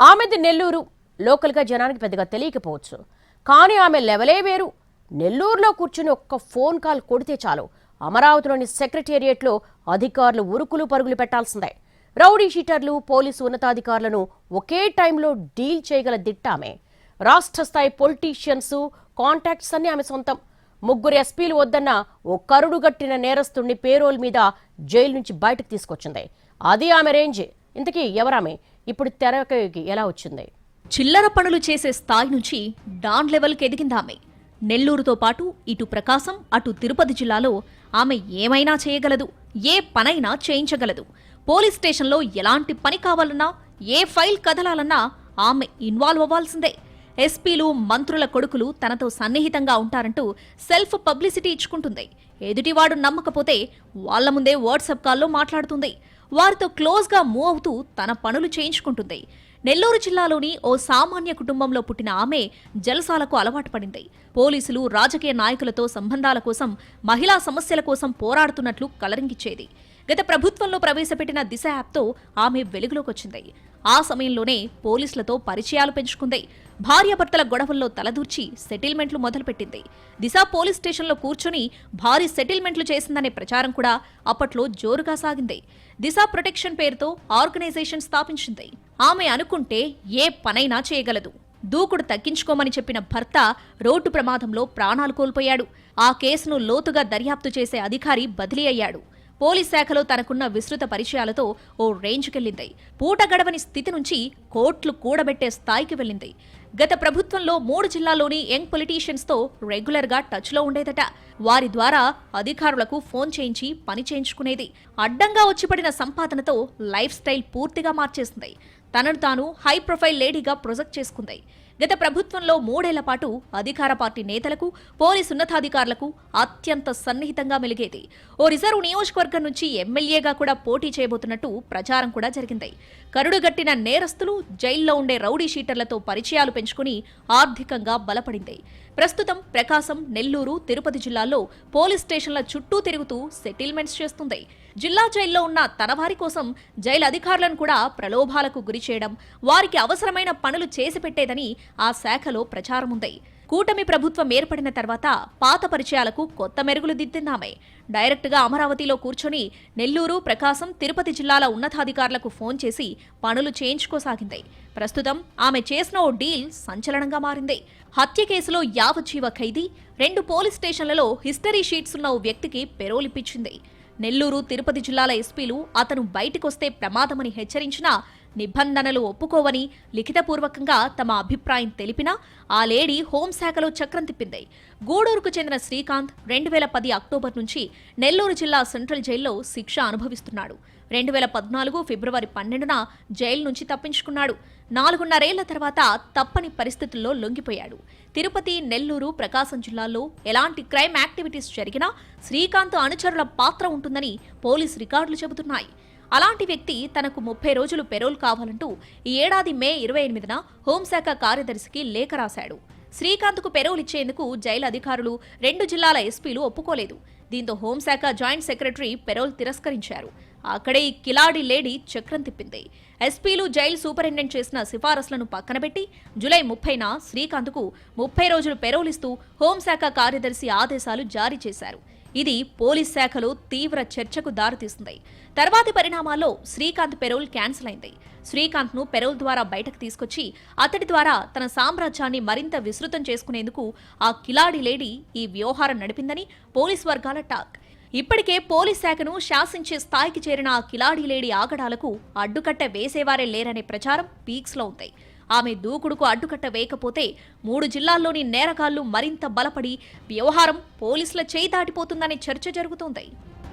ఆమెది నెల్లూరు. లోకల్గా జనానికి పెద్దగా తెలియకపోవచ్చు. కానీ ఆమె లెవలే వేరు. నెల్లూరులో కూర్చుని ఒక్క ఫోన్ కాల్ కొడితే చాలు. అమరావతిలోని సెక్రటేరియట్లో అధికారులు ఉరుకులు పరుగులు పెట్టాల్సిందే. రౌడీ షీటర్లు పోలీసు ఉన్నతాధికారులను ఒకే టైంలో డీల్ చేయగల దిట్ట ఆమె. రాష్ట్ర స్థాయి పొలిటీషియన్స్ కాంటాక్ట్స్ అన్ని ఆమె సొంతం. ముగ్గురు ఎస్పీలు వద్దన్న ఓ కరుడుగట్టిన నేరస్తుడిని పేరోల్ మీద జైలు నుంచి బయటకు తీసుకొచ్చింది. అది ఆమె రేంజ్. ఇంతకీ ఎవరామె? ఇప్పుడు తెరకి ఎలా వచ్చింది? చిల్లర పనులు చేసే స్థాయి నుంచి డాన్ లెవెల్కి ఎదిగిందామె నెల్లూరుతో పాటు ఇటు ప్రకాశం అటు తిరుపతి జిల్లాలో ఆమె ఏమైనా చేయగలదు ఏ పనైనా చేయించగలదు. పోలీస్ స్టేషన్లో ఎలాంటి పని కావాలన్నా ఏ ఫైల్ కదలాలన్నా ఆమె ఇన్వాల్వ్ అవ్వాల్సిందే. ఎస్పీలు మంత్రుల కొడుకులు తనతో సన్నిహితంగా ఉంటారంటూ సెల్ఫ్ పబ్లిసిటీ ఇచ్చుకుంటుంది. ఎదుటివాడు నమ్మకపోతే వాళ్ళ ముందే వాట్సాప్ కాల్లో మాట్లాడుతుంది. వారితో క్లోజ్గా మూవ్ అవుతూ తన పనులు చేయించుకుంటుంది. నెల్లూరు జిల్లాలోని ఓ సామాన్య కుటుంబంలో పుట్టిన ఆమె జలసాలకు అలవాటు పడింది. పోలీసులు రాజకీయ నాయకులతో సంబంధాల కోసం మహిళా సమస్యల కోసం పోరాడుతున్నట్లు కలరింగిచ్చేది. గత ప్రభుత్వంలో ప్రవేశపెట్టిన దిశ యాప్తో ఆమె వెలుగులోకి వచ్చింది ఆ సమయంలోనే పోలీసులతో పరిచయాలు పెంచుకుంది. భార్యాభర్తల గొడవల్లో తలదూర్చి సెటిల్మెంట్లు మొదలుపెట్టింది. దిశ పోలీస్ స్టేషన్లో కూర్చొని భారీ సెటిల్మెంట్లు చేసిందనే ప్రచారం కూడా అప్పట్లో జోరుగా సాగింది. దిశ ప్రొటెక్షన్ పేరుతో ఆర్గనైజేషన్ స్థాపించింది. ఆమె అనుకుంటే ఏ పనైనా చేయగలదు. దూకుడు తగ్గించుకోమని చెప్పిన భర్త రోడ్డు ప్రమాదంలో ప్రాణాలు కోల్పోయాడు. ఆ కేసును లోతుగా దర్యాప్తు చేసే అధికారి బదిలీ అయ్యాడు. పోలీస్ శాఖలో తనకున్న విస్తృత పరిచయాలతో ఓ రేంజ్కెళ్ళింది. పూట గడవని స్థితి నుంచి కోట్లు కూడబెట్టే స్థాయికి వెళ్ళింది. గత ప్రభుత్వంలో మూడు జిల్లాల్లోని యంగ్ పొలిటీషియన్స్తో రెగ్యులర్గా టచ్లో ఉండేదట. వారి ద్వారా అధికారులకు ఫోన్ చేయించి పని చేయించుకునేది. అడ్డంగా వచ్చిపడిన సంపాదనతో లైఫ్ స్టైల్ పూర్తిగా మార్చేసింది. తనను తాను హై ప్రొఫైల్ లేడీగా ప్రొజెక్ట్ చేసుకుంది. గత ప్రభుత్వంలో మూడేళ్ళ పాటు అధికార పార్టీ నేతలకు పోలీస్ ఉన్నతాధికారులకు అత్యంత సన్నిహితంగా మెలిగేది. ఓ రిజర్వ్ నియోజకవర్గం నుంచి ఎమ్మెల్యేగా కూడా పోటీ చేయబోతున్నట్టు ప్రచారం కూడా జరిగింది. కరుడుగట్టిన నేరస్తులు జైల్లో ఉండే రౌడీ షీటర్లతో పరిచయాలు పెంచుకుని ఆర్థికంగా బలపడింది. ప్రస్తుతం ప్రకాశం నెల్లూరు తిరుపతి జిల్లాల్లో పోలీస్ స్టేషన్ల చుట్టూ తిరుగుతూ సెటిల్మెంట్స్ చేస్తుంది. జిల్లా జైల్లో ఉన్న తన వారి కోసం జైలు అధికారులను కూడా ప్రలోభాలకు గురి చేయడం వారికి అవసరమైన పనులు చేసి పెట్టేదని ఆ శాఖలో ప్రచారముంది. కూటమి ప్రభుత్వం ఏర్పడిన తర్వాత పాత పరిచయాలకు కొత్త మెరుగులు దిద్దిందామే. డైరెక్ట్గా అమరావతిలో కూర్చొని నెల్లూరు ప్రకాశం తిరుపతి జిల్లాల ఉన్నతాధికారులకు ఫోన్ చేసి పనులు చేయించుకోసాగింది. ప్రస్తుతం ఆమె చేసిన ఓ డీల్ సంచలనంగా మారింది. హత్య కేసులో యావజ్జీవ ఖైదీ రెండు పోలీస్ స్టేషన్లలో హిస్టరీ షీట్స్ ఉన్న ఓ వ్యక్తికి పెరోలిప్పించింది. నెల్లూరు తిరుపతి జిల్లాల ఎస్పీలు అతను బయటికొస్తే ప్రమాదమని హెచ్చరించినా నిబంధనలు ఒప్పుకోవని లిఖితపూర్వకంగా తమ అభిప్రాయం తెలిపినా ఆ లేడీ హోంశాఖలో చక్రం తిప్పింది. గూడూరుకు చెందిన శ్రీకాంత్ రెండు వేల పది అక్టోబర్ నుంచి నెల్లూరు జిల్లా సెంట్రల్ జైల్లో శిక్ష అనుభవిస్తున్నాడు. రెండు వేల పద్నాలుగు ఫిబ్రవరి పన్నెండున జైలు నుంచి తప్పించుకున్నాడు. నాలుగున్నరేళ్ళ తర్వాత తప్పని పరిస్థితుల్లో లొంగిపోయాడు. తిరుపతి నెల్లూరు ప్రకాశం జిల్లాల్లో ఎలాంటి క్రైమ్ యాక్టివిటీస్ జరిగినా శ్రీకాంత్ అనుచరుల పాత్ర ఉంటుందని పోలీస్ రికార్డులు చెబుతున్నాయి. అలాంటి వ్యక్తి తనకు ముప్పై రోజులు పెరోల్ కావాలంటూ ఈ ఏడాది మే ఇరవై ఎనిమిదిన హోంశాఖ కార్యదర్శికి లేఖ రాశాడు. శ్రీకాంత్కు పెరోల్ ఇచ్చేందుకు జైలు అధికారులు రెండు జిల్లాల ఎస్పీలు ఒప్పుకోలేదు. దీంతో హోంశాఖ జాయింట్ సెక్రటరీ పెరోల్ తిరస్కరించారు. అక్కడే ఈ కిలాడి లేడీ చక్రం తిప్పింది. ఎస్పీలు జైలు సూపరింటెండెంట్ చేసిన సిఫారసులను పక్కనబెట్టి జులై ముప్పైన శ్రీకాంత్కు ముప్పై రోజులు పెరోలిస్తూ హోంశాఖ కార్యదర్శి ఆదేశాలు జారీ చేశారు. ఇది పోలీస్ శాఖలో తీవ్ర చర్చకు దారితీస్తుంది తర్వాతి పరిణామాల్లో శ్రీకాంత్ పెరోల్ క్యాన్సిల్ అయింది. శ్రీకాంత్ను పెరోల్ ద్వారా బయటకు తీసుకొచ్చి అతడి ద్వారా తన సామ్రాజ్యాన్ని మరింత విస్తృతం చేసుకునేందుకు ఆ కిలాడి లేడీ ఈ వ్యవహారం నడిపిందని పోలీస్ వర్గాల టాక్. ఇప్పటికే పోలీస్ శాఖను శాసించే స్థాయికి చేరిన ఆ కిలాడి లేడీ ఆగడాలకు అడ్డుకట్ట వేసేవారే లేరనే ప్రచారం పీక్స్లో ఉంది. ఆమె దూకుడుకు అడ్డుకట్ట వేయకపోతే మూడు జిల్లాల్లోని నేరగాళ్ళు మరింత బలపడి వ్యవహారం పోలీసుల చేయి దాటిపోతుందనే చర్చ జరుగుతోంది.